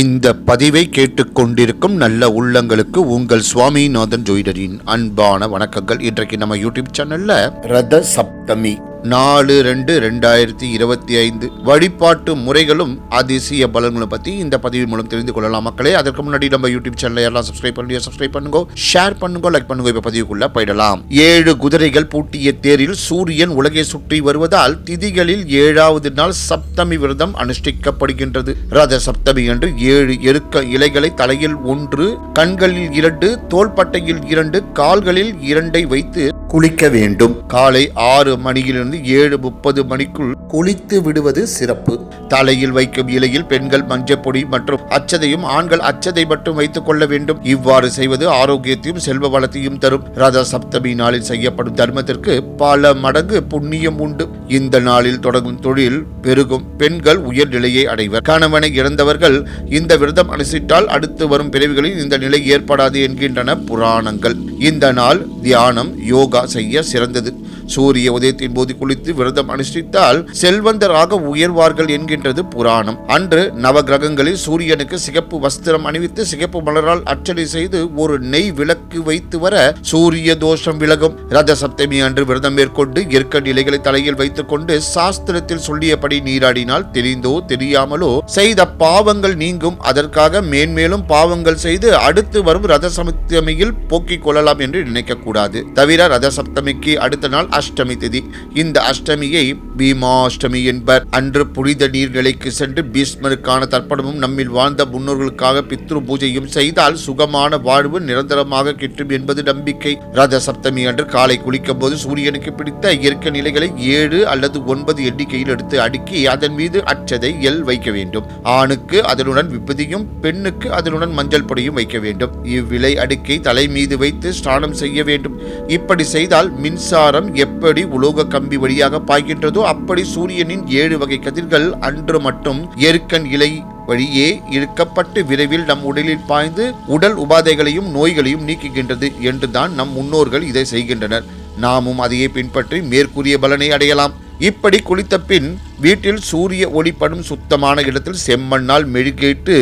இந்த பதிவை கேட்டுக்கொண்டிருக்கும் நல்ல உள்ளங்களுக்கு உங்கள் சுவாமிநாதன் ஜோயிடரின் அன்பான வணக்கங்கள். இன்றைக்கு நம்ம யூடியூப் சேனல்ல ரத சப்தமி நாலு ரெண்டு ரெண்டாயிரத்தி இருபத்தி ஐந்து. வழிபாட்டு முறைகளும் அதிசய பலன்களும் பற்றி இந்த பதிவு மூலம் தெரிந்து கொள்ளலாம் மக்களே. அதற்கு முன்னாடி நம்ம யூடியூப் சேனல் எல்லாம் சப்ஸ்கிரைப் பண்ணி சப்ஸ்கிரைப் பண்ணுங்க. ஷேர் பண்ணுங்க லைக் பண்ணுங்க. இப்போ பதிவுக்குள்ள போயிடலாம். ஏழு குதிரைகள் பூட்டிய தேரில் சூரியன் உலகை சுற்றி வருவதால் திதிகளில் ஏழாவது நாள் சப்தமி விரதம் அனுஷ்டிக்கப்படுகின்றது. ரத சப்தமி என்று ஏழு எருக்க இலைகளை தலையில் ஒன்று கண்களில் இரண்டு தோள்பட்டையில் இரண்டு கால்களில் இரண்டை வைத்து குளிக்க வேண்டும். காலை ஆறு மணியிலிருந்து ஏழு முப்பது மணிக்குள் குளித்து விடுவது சிறப்பு. தலையில் வைக்கும் இலையில் பெண்கள் மஞ்சப்பொடி மற்றும் அச்சதையும் ஆண்கள் அச்சதை மட்டும் வைத்துக் கொள்ள வேண்டும். இவ்வாறு செய்வது ஆரோக்கியத்தையும் செல்வ வளத்தையும் தரும். ரத சப்தமி நாளில் செய்யப்படும் தர்மத்திற்கு பல மடங்கு புண்ணியம் உண்டு. இந்த நாளில் தொடங்கும் தொழில் பெருகும். பெண்கள் உயர்நிலையை அடைவர். கணவனை இழந்தவர்கள் இந்த விரதம் அனுசரித்தால் அடுத்து வரும் பிறவிகளில் இந்த நிலை ஏற்படாது என்கின்றன புராணங்கள். இந்த நாள் தியானம் யோகா செய்ய சிறந்தது. சூரிய உதயத்தின் போது குளித்து விரதம் அனுஷ்டித்தால் செல்வந்தராக உயர்வார்கள் என்கின்றது புராணம். அன்று நவகிரகங்களில் சூரியனுக்கு சிகப்பு வஸ்திரம் அணிவித்து சிகப்பு மலரால் அர்ச்சனை செய்து ஒரு நெய் விளக்கு வைத்து வர சூரிய தோஷம் விலகும். ரத சப்தமி அன்று விரதம் மேற்கொண்டு இயற்கை நிலைகளை தலையில் வைத்துக் கொண்டு சாஸ்திரத்தில் சொல்லியபடி நீராடினால் தெரிந்தோ தெரியாமலோ செய்த பாவங்கள் நீங்கும். அதற்காக மேன்மேலும் பாவங்கள் செய்து அடுத்து வரும் ரத சப்தமியில் போக்கிக் கொள்ளலாம் என்று நினைக்கக்கூடாது. தவிர ரத சப்தமிக்கு அடுத்த நாள் அஷ்டமி திதி. இந்த அஷ்டமியை பீமாஷ்டமி என்பர். அன்று புனித நீர்நிலைக்கு சென்று பீஷ்மருக்கான தர்ப்பணமும் நம்மில் வாழ்ந்த முன்னோர்களுக்காக பித்ரு பூஜையும் செய்தால் சுகமான வாழ்வு நிரந்தரமாக கிட்டும் என்பது நம்பிக்கை. ரத சப்தமி அன்று காலை குளிக்கும் போது சூரியனுக்கு பிடித்த இயற்கை நிலைகளை ஏழு அல்லது ஒன்பது எண்ணிக்கையில் எடுத்து அடுக்கி அதன் மீது அச்சதை எல் வைக்க வேண்டும். ஆணுக்கு அதனுடன் விபதியும் பெண்ணுக்கு அதனுடன் மஞ்சள் பொடியும் வைக்க வேண்டும். இவ்விலை அடுக்கை தலை மீது வைத்து ஸ்நானம் செய்ய வேண்டும். இப்படி செய்தால் மின்சாரம் எப்படி உலோக கம்பி வழியாக பாய்கின்றதோ அப்படி சூரியனின் ஏழு வகை கதிர்கள் அன்று மட்டும் எருக்கன் இலை வழியே இழுக்கப்பட்டு விரைவில் நம் உடலில் பாய்ந்து உடல் உபாதைகளையும் நோய்களையும் நீக்குகின்றது என்றுதான் நம் முன்னோர்கள் இதை செய்கின்றனர். நாமும் அதையே பின்பற்றி மேற்கூறிய பலனை அடையலாம். இப்படி குளித்த பின் வீட்டில் சூரிய ஒளிப்படும் சுத்தமான இடத்தில் செம்மண்ணால் மெழுகிட்டு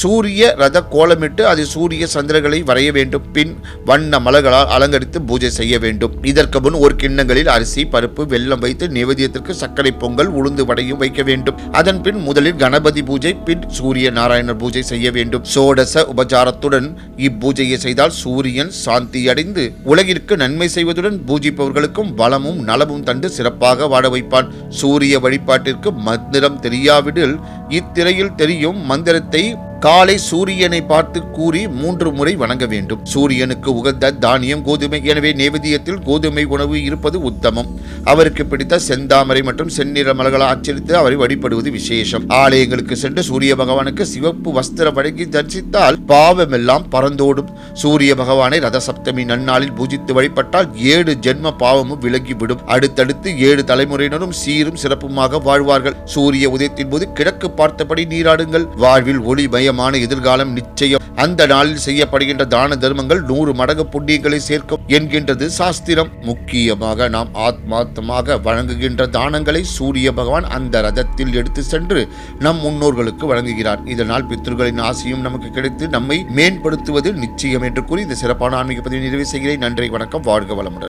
சூரிய ரத கோலமிட்டு அது சூரிய சந்திரர்களை வரைய வேண்டும். பின் வண்ண மலர்களால் அலங்கரித்து பூஜை செய்ய வேண்டும். இதற்கு முன் ஒரு கிண்ணங்களில் அரிசி பருப்பு வெல்லம் வைத்து நிவேதியத்திற்கு சர்க்கரை பொங்கல் உளுந்து வடையும் வைக்க வேண்டும். அதன் பின் முதலில் கணபதி பூஜை பின் சூரிய நாராயணர் பூஜை செய்ய வேண்டும். சோடச உபச்சாரத்துடன் இப்பூஜையை செய்தால் சூரியன் சாந்தி அடைந்து உலகிற்கு நன்மை செய்வதுடன் பூஜிப்பவர்களுக்கும் வளமும் நலமும் தந்து சிறப்பாக வாழ வைப்பான் சூரிய வழிபாட்டிற்கு மந்திரம் தெரியாவிடில் இத்திரையில் தெரியும் மந்திரத்தை காலை சூரியனை பார்த்து கூறி மூன்று முறை வணங்க வேண்டும். சூரியனுக்கு உகந்த தானியம் கோதுமை. எனவே நேவேதியத்தில் கோதுமை உணவு இருப்பது உத்தமம். அவருக்கு பிடித்த செந்தாமரை மற்றும் செந்நிற மலர்களை அச்சரித்து அவரை வழிபடுவது விசேஷம். ஆலயங்களுக்கு சென்று சூரிய பகவானுக்கு சிவப்பு வஸ்திரம் வழங்கி தரிசித்தால் பாவமெல்லாம் பறந்தோடும். சூரிய பகவானை ரதசப்தமி நன்னாளில் பூஜித்து வழிபட்டால் ஏழு ஜென்ம பாவமும் விலகிவிடும். அடுத்தடுத்து ஏழு தலைமுறையினரும் சீரும் சிறப்புமாக வாழ்வார்கள். சூரிய உதயத்தின் போது கிழக்கு பார்த்தபடி நீராடுங்கள். வாழ்வில் ஒளிமயமான எதிர்காலம் நிச்சயம். அந்த நாளில் செய்யப்படுகின்ற தான தர்மங்கள் நூறு மடங்கு புண்ணியங்களை சேர்க்கும் என்கின்றது சாஸ்திரம். முக்கியமாக நாம் ஆத்மார்த்தமாக வழங்குகின்ற தானங்களை சூரிய பகவான் அந்த ரதத்தில் எடுத்து சென்று நம் முன்னோர்களுக்கு வழங்குகிறார். இதனால் பித்ருகளின் ஆசையும் நமக்கு கிடைத்து நம்மை மேம்படுத்துவது நிச்சயம் என்று கூறி இந்த சிறப்பான ஆன்மீக பதிவை நிறைவு செய்கிறேன். நன்றி வணக்கம் வாழ்க வளமுடன்.